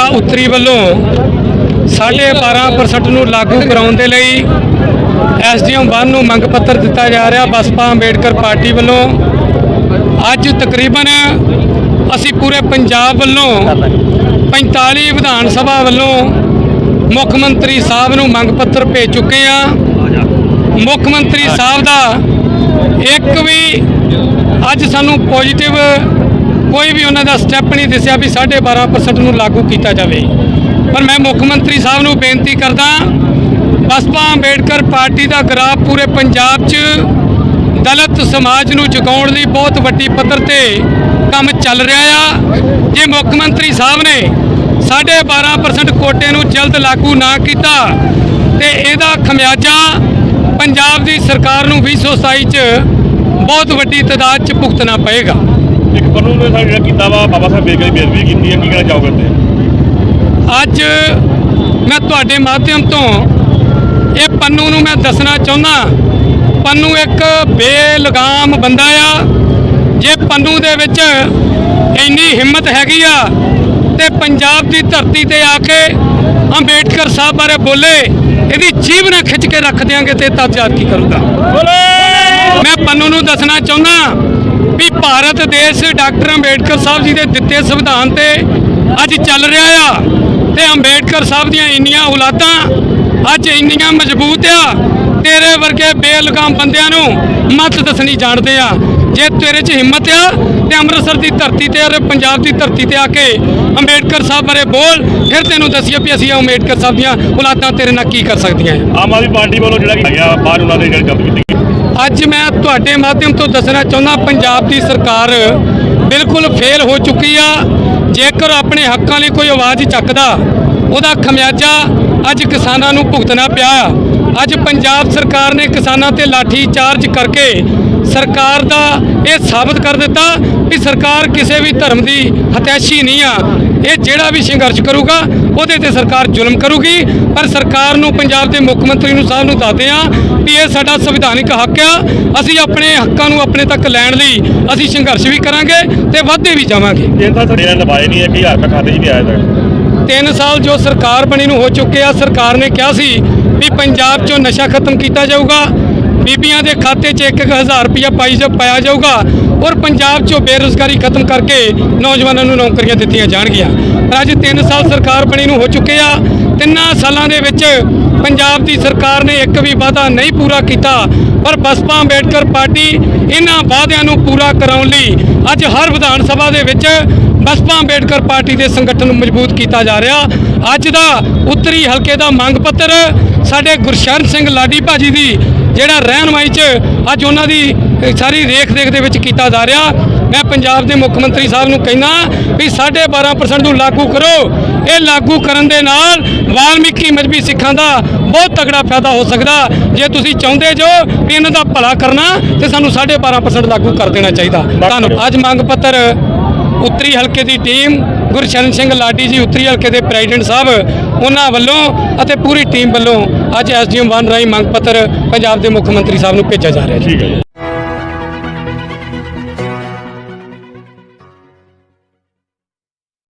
ਹਲਕਾ ਉੱਤਰੀ ਵੱਲੋਂ 12.5% ਨੂੰ ਲਾਗੂ ਕਰਾਉਣ ਦੇ ਲਈ ਐਸਡੀਐਮ 1 ਨੂੰ ਮੰਗ ਪੱਤਰ ਦਿੱਤਾ ਜਾ ਰਿਹਾ। ਬਸਪਾ ਅੰਬੇਡਕਰ ਪਾਰਟੀ ਵੱਲੋਂ ਅੱਜ ਤਕਰੀਬਨ ਅਸੀਂ ਪੂਰੇ ਪੰਜਾਬ ਵੱਲੋਂ 45 ਵਿਧਾਨ ਸਭਾ ਵੱਲੋਂ ਮੁੱਖ ਮੰਤਰੀ ਸਾਹਿਬ ਨੂੰ ਮੰਗ ਪੱਤਰ ਭੇਜ ਚੁੱਕੇ ਆ ਮੁੱਖ ਮੰਤਰੀ ਸਾਹਿਬ ਦਾ ਇੱਕ ਵੀ ਅੱਜ ਸਾਨੂੰ ਪੋਜੀਟਿਵ ਕੋਈ ਵੀ ਉਹਨਾਂ ਦਾ ਸਟੈਪ ਨਹੀਂ ਦਿਸਿਆ ਵੀ 12.5% ਨੂੰ ਲਾਗੂ ਕੀਤਾ ਜਾਵੇ। ਪਰ ਮੈਂ ਮੁੱਖ ਮੰਤਰੀ ਸਾਹਿਬ ਨੂੰ ਬੇਨਤੀ ਕਰਦਾ ਬਸਪਾ ਅੰਬੇਡਕਰ ਪਾਰਟੀ ਦਾ ਗਰਾਫ ਪੂਰੇ ਪੰਜਾਬ 'ਚ ਦਲਿਤ ਸਮਾਜ ਨੂੰ ਜਗਾਉਣ ਲਈ ਬਹੁਤ ਵੱਡੀ ਪੱਧਰ ਤੇ ਕੰਮ ਚੱਲ ਰਿਹਾ ਆ। ਜੇ ਮੁੱਖ ਮੰਤਰੀ ਸਾਹਿਬ ਨੇ 12.5% ਕੋਟੇ ਨੂੰ ਜਲਦ ਲਾਗੂ ਨਾ ਕੀਤਾ, ਤੇ ਇਹਦਾ ਖਮਿਆਜਾ ਪੰਜਾਬ ਦੀ ਸਰਕਾਰ ਨੂੰ 2027 ਚ ਬਹੁਤ ਵੱਡੀ ਤਾਦਾਦ ਚ ਭੁਗਤਣਾ ਪਏਗਾ। ਇੱਕ ਕਾਨੂੰਨ ਨੇ ਸਾਡਾ ਜਿਹੜਾ ਕੀਤਾ ਵਾ ਬਾਬਾ ਸਾਹਿਬ ਬੇਗਲ ਦੀ ਬੇਅਦਬੀ ਕੀਤੀ ਹੈ ਕੀ ਕਹਿਣਾ ਚਾਹੋਗੇ ਤੇ ਅੱਜ ਮੈਂ ਤੁਹਾਡੇ ਮਾਧਿਅਮ ਤੋਂ ਇਹ ਪੰਨੂ ਨੂੰ ਮੈਂ ਦੱਸਣਾ ਚਾਹੁੰਦਾ ਪੰਨੂ ਇੱਕ ਬੇਲਗਾਮ ਬੰਦਾ ਆ। ਜੇ ਪੰਨੂ ਦੇ ਵਿੱਚ ਇੰਨੀ ਹਿੰਮਤ ਹੈਗੀ ਆ ਤੇ ਪੰਜਾਬ ਦੀ ਧਰਤੀ ਤੇ ਆ ਕੇ ਅੰਬੇਡਕਰ ਸਾਹਿਬ ਬਾਰੇ ਬੋਲੇ ਇਹਦੀ ਜੀਭ ਨਾ ਖਿੱਚ ਕੇ ਰੱਖ ਦਿਆਂਗੇ ਤੇ ਤਦ ਯਾਦ ਕੀ ਕਰੂਗਾ। ਮੈਂ ਪੰਨੂ ਨੂੰ ਦੱਸਣਾ ਚਾਹੁੰਦਾ ਵੀ ਭਾਰਤ ਦੇਸ਼ ਡਾਕਟਰ ਅੰਬੇਡਕਰ ਸਾਹਿਬ ਜੀ ਦੇ ਦਿੱਤੇ ਸੰਵਿਧਾਨ ਤੇ ਅੱਜ ਚੱਲ ਰਿਹਾ ਆ ਤੇ ਅੰਬੇਡਕਰ ਸਾਹਿਬ ਦੀਆਂ ਇੰਨੀਆਂ ਔਲਾਦਾਂ, ਅੱਜ ਇੰਨੀਆਂ ਮਜ਼ਬੂਤ ਆ, ਤੇਰੇ ਵਰਗੇ ਬੇਲਗਾਮ ਬੰਦਿਆਂ ਨੂੰ ਮੱਤ ਦੱਸਣੀ ਜਾਣਦੇ ਆ। ਜੇ ਤੇਰੇ 'ਚ ਹਿੰਮਤ ਆ ਤੇ ਅੰਮ੍ਰਿਤਸਰ ਦੀ ਧਰਤੀ ਤੇ ਔਰ ਪੰਜਾਬ ਦੀ ਧਰਤੀ ਤੇ ਆ ਕੇ ਅੰਬੇਡਕਰ ਸਾਹਿਬ ਬਾਰੇ ਬੋਲ, ਫਿਰ ਤੈਨੂੰ ਦੱਸੀਏ ਵੀ ਅਸੀਂ ਅੰਬੇਡਕਰ ਸਾਹਿਬ ਦੀਆਂ ਔਲਾਦਾਂ ਤੇਰੇ ਨਾਲ ਕੀ ਕਰ ਸਕਦੀਆਂ ਆ। ਆਮ ਆਦਮੀ ਪਾਰਟੀ ਵੱਲੋਂ ਜਿਹੜਾ ਕੀਤਾ ਬਾਹਰ ਉਹਨਾਂ ਦੇ ਜਿਹੜੀ ਗੱਲ ਕੀਤੀ ਅੱਜ ਮੈਂ ਤੁਹਾਡੇ ਮਾਧਿਅਮ ਤੋਂ ਦੱਸਣਾ ਚਾਹੁੰਦਾ, ਪੰਜਾਬ ਦੀ ਸਰਕਾਰ ਬਿਲਕੁਲ ਫੇਲ ਹੋ ਚੁੱਕੀ ਆ। ਜੇਕਰ ਆਪਣੇ ਹੱਕਾਂ ਲਈ ਕੋਈ ਆਵਾਜ਼ ਚੱਕਦਾ, ਉਹਦਾ ਖਮਿਆਜਾ ਅੱਜ ਕਿਸਾਨਾਂ ਨੂੰ ਭੁਗਤਣਾ ਪਿਆ ਆ। ਅੱਜ ਪੰਜਾਬ ਸਰਕਾਰ ਨੇ ਕਿਸਾਨਾਂ ਤੇ ਲਾਠੀ ਚਾਰਜ ਕਰਕੇ ਸਰਕਾਰ ਦਾ ਇਹ ਸਾਬਤ ਕਰ ਦਿੱਤਾ ਵੀ ਸਰਕਾਰ ਕਿਸੇ ਵੀ ਧਰਮ ਦੀ ਹਤੈਸ਼ੀ ਨਹੀਂ ਆ। ਇਹ ਜਿਹੜਾ ਵੀ ਸੰਘਰਸ਼ ਕਰੂਗਾ, ਉਹਦੇ ਤੇ ਸਰਕਾਰ ਜ਼ੁਲਮ ਕਰੂਗੀ। ਪਰ ਸਰਕਾਰ ਨੂੰ, ਪੰਜਾਬ ਦੇ ਮੁੱਖ ਮੰਤਰੀ ਨੂੰ ਸਾਹਿਬ ਨੂੰ ਦੱਸਦੇ ਆ ਵੀ ਇਹ ਸਾਡਾ ਸੰਵਿਧਾਨਿਕ ਹੱਕ ਆ। ਅਸੀਂ ਆਪਣੇ ਹੱਕਾਂ ਨੂੰ ਆਪਣੇ ਤੱਕ ਲੈਣ ਲਈ ਅਸੀਂ ਸੰਘਰਸ਼ ਵੀ ਕਰਾਂਗੇ ਤੇ ਵਾਧੇ ਵੀ ਜਾਵਾਂਗੇ। ਤਿੰਨ ਸਾਲ ਸਾਡੇ ਨਾਲ ਨਿਭਾਏ ਨਹੀਂ ਹੈ ਕਿ ਹਜ਼ਾਰ ਖਾਤੇ 'ਚ ਵੀ ਆਇਆ ਤੱਕ ਤਿੰਨ ਸਾਲ ਜੋ ਸਰਕਾਰ ਬਣੀ ਨੂੰ ਹੋ ਚੁੱਕੇ ਆ ਸਰਕਾਰ ਨੇ ਕਿਹਾ ਸੀ ਵੀ ਪੰਜਾਬ 'ਚੋਂ ਨਸ਼ਾ ਖਤਮ ਕੀਤਾ ਜਾਊਗਾ, ਬੀਬੀਆਂ ਦੇ ਖਾਤੇ 'ਚ 1000 ਰੁਪਇਆ ਪਾਈ ਜਾ, ਪਾਇਆ ਜਾਊਗਾ ਔਰ ਪੰਜਾਬ 'ਚੋਂ ਬੇਰੁਜ਼ਗਾਰੀ ਖਤਮ ਕਰਕੇ ਨੌਜਵਾਨਾਂ ਨੂੰ ਨੌਕਰੀਆਂ ਦਿੱਤੀਆਂ ਜਾਣਗੀਆਂ। ਪਰ ਅੱਜ 3 ਸਾਲ ਸਰਕਾਰ ਬਣੀ ਨੂੰ ਹੋ ਚੁੱਕੇ ਆ, ਤਿੰਨਾਂ ਸਾਲਾਂ ਦੇ ਵਿੱਚ ਪੰਜਾਬ ਦੀ ਸਰਕਾਰ ਨੇ ਇੱਕ ਵੀ ਵਾਅਦਾ ਨਹੀਂ ਪੂਰਾ ਕੀਤਾ, ਪਰ ਬਸਪਾ ਅੰਬੇਡਕਰ ਪਾਰਟੀ ਇਹਨਾਂ ਵਾਅਦਿਆਂ ਨੂੰ ਪੂਰਾ ਕਰਾਉਣ ਲਈ ਅੱਜ ਹਰ ਵਿਧਾਨ ਸਭਾ ਦੇ ਵਿੱਚ ਬਸਪਾ ਅੰਬੇਡਕਰ ਪਾਰਟੀ ਦੇ ਸੰਗਠਨ ਨੂੰ ਮਜ਼ਬੂਤ ਕੀਤਾ ਜਾ ਰਿਹਾ। ਅੱਜ ਦਾ ਉੱਤਰੀ ਹਲਕੇ ਦਾ ਮੰਗ ਪੱਤਰ ਸਾਡੇ ਗੁਰਸ਼ਰਨ ਸਿੰਘ ਲਾਡੀ ਭਾਜੀ ਦੀ ਜਿਹੜਾ ਰਹਿਨਮਾਈ 'ਚ ਅੱਜ ਉਹਨਾਂ ਦੀ ਸਾਰੀ ਰੇਖ ਦੇਖ ਦੇ ਵਿੱਚ ਕੀਤਾ ਜਾ ਰਿਹਾ। ਮੈਂ ਪੰਜਾਬ ਦੇ ਮੁੱਖ ਮੰਤਰੀ ਸਾਹਿਬ ਨੂੰ ਕਹਿੰਦਾ ਵੀ 12.5% ਨੂੰ ਲਾਗੂ ਕਰੋ। ਇਹ ਲਾਗੂ ਕਰਨ ਦੇ ਨਾਲ ਵਾਲਮੀਕੀ ਮਜਬੀ ਸਿੱਖਾਂ ਦਾ ਬਹੁਤ ਤਗੜਾ ਫਾਇਦਾ ਹੋ ਸਕਦਾ। ਜੇ ਤੁਸੀਂ ਚਾਹੁੰਦੇ ਜੋ ਵੀ ਇਹਨਾਂ ਦਾ ਭਲਾ ਕਰਨਾ ਤੇ ਸਾਨੂੰ 12.5% ਲਾਗੂ ਕਰ ਦੇਣਾ ਚਾਹੀਦਾ। ਧੰਨਵਾਦ। ਅੱਜ ਮੰਗ ਪੱਤਰ ਉੱਤਰੀ ਹਲਕੇ ਦੀ ਟੀਮ ਗੁਰਸ਼ਰਨ ਸਿੰਘ ਲਾਡੀ ਜੀ, ਉੱਤਰੀ ਹਲਕੇ ਦੇ ਪ੍ਰੈਜ਼ੀਡੈਂਟ ਸਾਹਿਬ, ਉਹਨਾਂ ਵੱਲੋਂ ਅਤੇ ਪੂਰੀ ਟੀਮ ਵੱਲੋਂ ਅੱਜ ਐਸਡੀਐਮ ਵਨ ਰਾਈ ਮੰਗ ਪੱਤਰ ਪੰਜਾਬ ਦੇ ਮੁੱਖ ਮੰਤਰੀ ਸਾਹਿਬ ਨੂੰ ਭੇਜਿਆ ਜਾ ਰਿਹਾ ਠੀਕ ਹੈ